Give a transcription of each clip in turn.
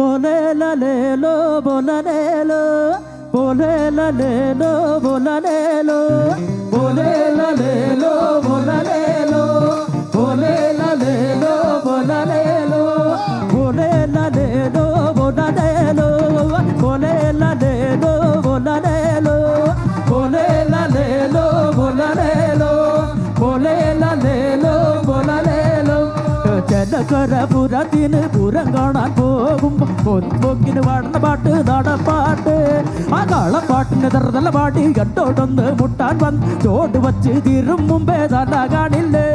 Bole la lelo, bole la lelo, bole. ജനകര പുരത്തിന് പുരം കാണാൻ പോകുമ്പോ പൊൻപൊക്കിന് പാടുന്ന പാട്ട് നടപ്പാട്ട് ആ കാളപ്പാട്ടിന് തെറുതല പാടി കണ്ടോടൊന്ന് മുട്ടാൻ വന്ന് ചോട് വച്ച് തീരും മുമ്പേ തല കാണില്ലേ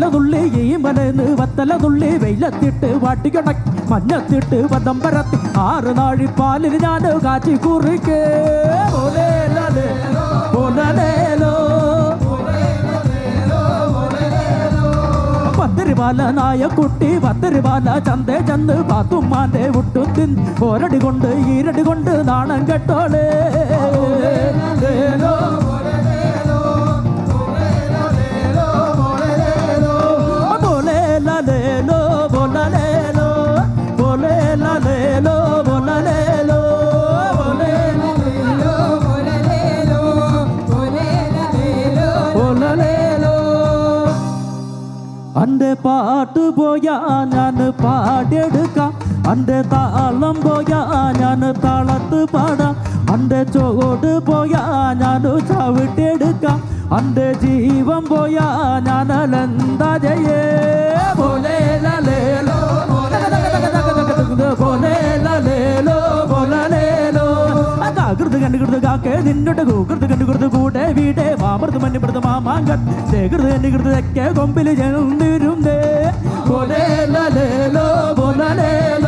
വത്തലതുള്ളി ഈ മനന്ന് വത്തലതുള്ളി വെയിലത്തിട്ട് വാട്ടിക്കൊടക്കി മഞ്ഞത്തിട്ട് വതമ്പരത്തി ആറ് നാഴി പാലിൽ ഞാൻ കാച്ചി കുറിക്കേ. പത്തിരുപാല നായ കുട്ടി പത്തിരുപാല ചന്തേ ചന്ത് പാത്തുമ്മാന്റെ ഒട്ടുത്തിൻ പോരടി കൊണ്ട് ഈരടി കൊണ്ട് നാണം കെട്ടോളേ. പാട്ട് പോയാ ഞാൻ പാടിയെടുക്കാം അന്റെ താളം പോയാ ഞാൻ താളത്ത് പാടാം. അന്റെ ചോട് പോയാ ഞാൻ ചവിട്ടിയെടുക്കാം അന്റെ ജീവൻ പോയാ ഞാൻ അലന്താ ജയേ. ബോലേലലേലോ, ബോലേലലേലോ, ബോലലേലോ. കാകൃത് കണ്ടുകിടുത് കാക്കേ നിന്നോട്ട് കൂകൃത് കണ്ടു കൂടെ പ്രഥമന് പ്രഥമ മാങ്ക ജയകൃത നികൃത തെക്കേ കൊമ്പിൽ ജനന്തിരുന്നേ ലേലോ ബോലലേലോ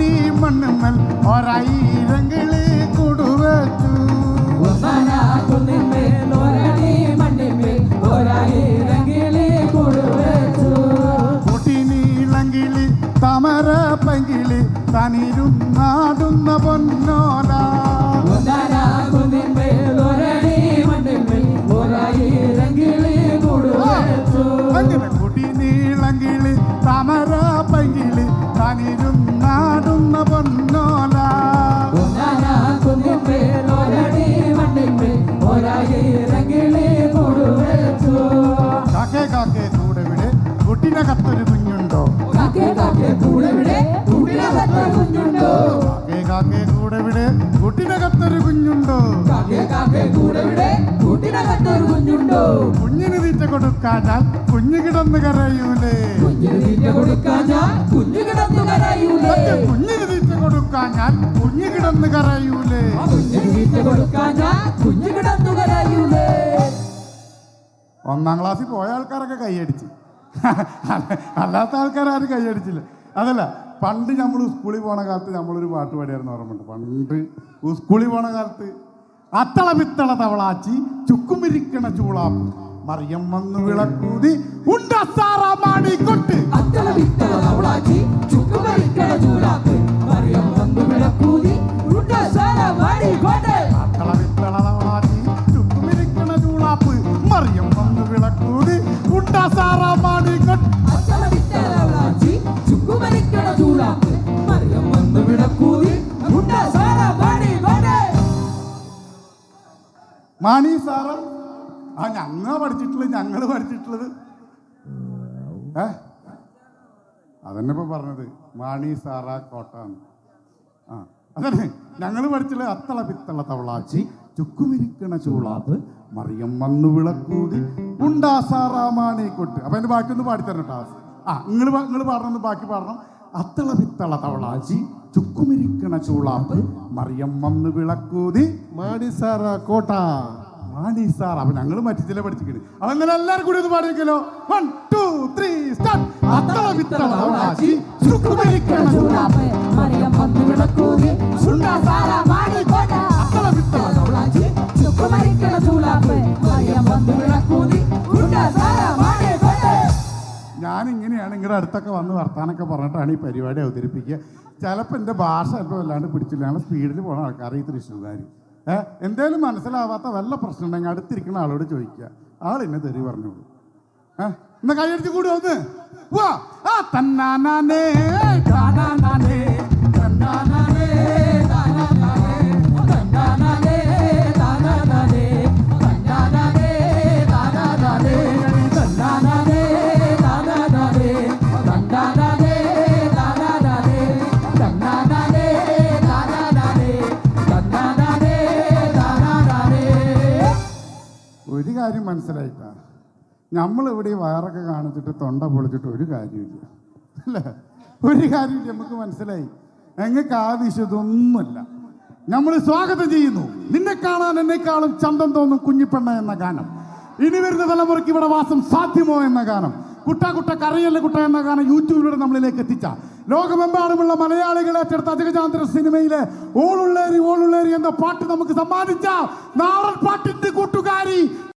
കാട്ടി മണ്ണുമ്മൽ ഒരായിരങ്ങൾ കൊടുവച്ചു. പൊട്ടിനീളങ്കിളി തമര പങ്കിളി തനിരുന്നാടുന്ന പൊന്നോന കാക്കേ കാക്കേ കൂടെവിടെ? കുട്ടിനകത്തൊരു കുഞ്ഞുണ്ടോ? കുഞ്ഞിന് തീറ്റ കൊടുക്കാഞ്ഞാൽ കുഞ്ഞു കിടന്ന് കരയൂലേ. കുഞ്ഞിന് തീറ്റ കൊടുക്കാൻ ഞാൻ കുഞ്ഞു കിടന്നു കരയൂലേ. കുഞ്ഞിന് തീറ്റ കൊടുക്കാഞ്ഞാൽ കുഞ്ഞു കിടന്ന് കരയൂലേ. കുഞ്ഞിന് തീറ്റ കൊടുക്കാൻ ഞാൻ കുഞ്ഞു കിടന്നു കരയൂലേ. ഒന്നാം ക്ലാസ്സിൽ പോയ ആൾക്കാരൊക്കെ കൈയടിച്ച് അല്ലാത്ത ആൾക്കാരും കൈയടിച്ചില്ല അതല്ല പണ്ട് നമ്മൾ സ്കൂളിൽ പോണ കാലത്ത് നമ്മളൊരു പാട്ട് പാടിയായിരുന്നു ഓർമ്മയുണ്ട്. പണ്ട് സ്കൂളിൽ പോണ കാലത്ത് അത്തളവിത്തള തവളാച്ചി ചുക്കുമിരിക്കണ ചൂളാപ്പ്. മറിയം വന്നു വിളക്കൂതി ഉണ്ടസാറാമാടി കൊട്ട് അത്തളവിത്തള തവളാച്ചി ചുക്കുമിരിക്കണ ചൂളാപ്പ്. മാണി സാറ്. ആ ഞങ്ങൾ പഠിച്ചിട്ടുള്ളത് ഞങ്ങൾ പഠിച്ചിട്ടുള്ളത്. ഏ? അതന്നെ ഇപ്പൊ പറഞ്ഞത്. മാണി സാറ കോട്ടാന്ന്. ആ അതന്നെ. ഞങ്ങൾ പഠിച്ചുള്ളത് അത്തള പിത്തള തവളാച്ചി ചുക്കുമിരിക്കണ ചൂളാപ്പ് മറിയം വന്നു വിളക്കൂതി ഉണ്ടാ സാറാ മാണി കൊട്ട്. അപ്പൊ എന്റെ ബാക്കി ഒന്ന് പാടിത്തരണം ആ നിങ്ങൾ നിങ്ങൾ പാടണം ബാക്കി പാടണം. അത്തള പിത്തള തവളാച്ചി ചുക്കുമിരിക്കണ ചൂളാപ്പ് മറിയം വന്ന് വിളക്കൂതി. മാടി സാറ കോട്ട. മാണി സാർ അപ്പൊ ഞങ്ങൾ മറ്റു ചില പഠിച്ചിട്ടുണ്ട് അപ്പൊ അങ്ങനെ എല്ലാവരും കൂടി ഒന്ന് പാടിയെങ്കിലോ? വൺ ടു ത്രീ സ്റ്റാർട്ട് അത്തള വിത്തള ചുക്കുമിരിക്കണ ചൂളാപ്പ് നിങ്ങളുടെ അടുത്തൊക്കെ വന്ന് വർത്താനൊക്കെ പറഞ്ഞിട്ടാണ് ഈ പരിപാടി അവതരിപ്പിക്കുക. ചിലപ്പോൾ എന്റെ ഭാഷ ഇപ്പോൾ വല്ലാണ്ട് പിടിച്ചില്ല. ഞങ്ങൾ സ്പീഡിൽ പോണ ആൾക്കാർ ഈ തൃശ്ശൂർകാർ എന്തേലും മനസ്സിലാവാത്ത വല്ല പ്രശ്നം ഉണ്ടെങ്കിൽ അടുത്തിരിക്കുന്ന ആളോട് ചോദിക്കുക. ആൾ എന്നെ തെറി പറഞ്ഞോളൂ. ഏഹ് എന്നാ കൈയടിച്ച് കൂടി ഒന്ന്. വാ. ആ തന്നാനേ തന്നാനാനേ. തന്നാനേ മനസ്സിലായിട്ടാ. നമ്മളിവിടെ വയറൊക്കെ കാണിച്ചിട്ട് തൊണ്ട പൊളിച്ചിട്ട് ഒരു കാര്യമില്ല അല്ലേ? ഒരു കാര്യമില്ല നമുക്ക് മനസ്സിലായി. ഞങ്ങൾക്ക് ആവശ്യതൊന്നുമില്ല നമ്മൾ സ്വാഗതം ചെയ്യുന്നു. നിന്നെ കാണാൻ എന്നെക്കാളും ചന്തം തോന്നും കുഞ്ഞിപ്പെണ്ണ എന്ന ഗാനം. ഇനി വരുന്ന തലമുറയ്ക്ക് ഇവിടെ വാസം സാധ്യമോ എന്ന ഗാനം. കുട്ട കുട്ട കറിയല്ല കുട്ട എന്ന ഗാനം യൂട്യൂബിലൂടെ നമ്മളിലേക്ക് എത്തിച്ച. ലോകമെമ്പാടുമുള്ള മലയാളികൾ ഏറ്റെടുത്ത അജഗജാന്തര സിനിമയിലെ ഓളുള്ളേരി ഓളുള്ളേരി എന്ന പാട്ട് നമുക്ക് സമ്മാനിച്ച. നാടൻ പാട്ടിന്റെ കൂട്ടുകാരി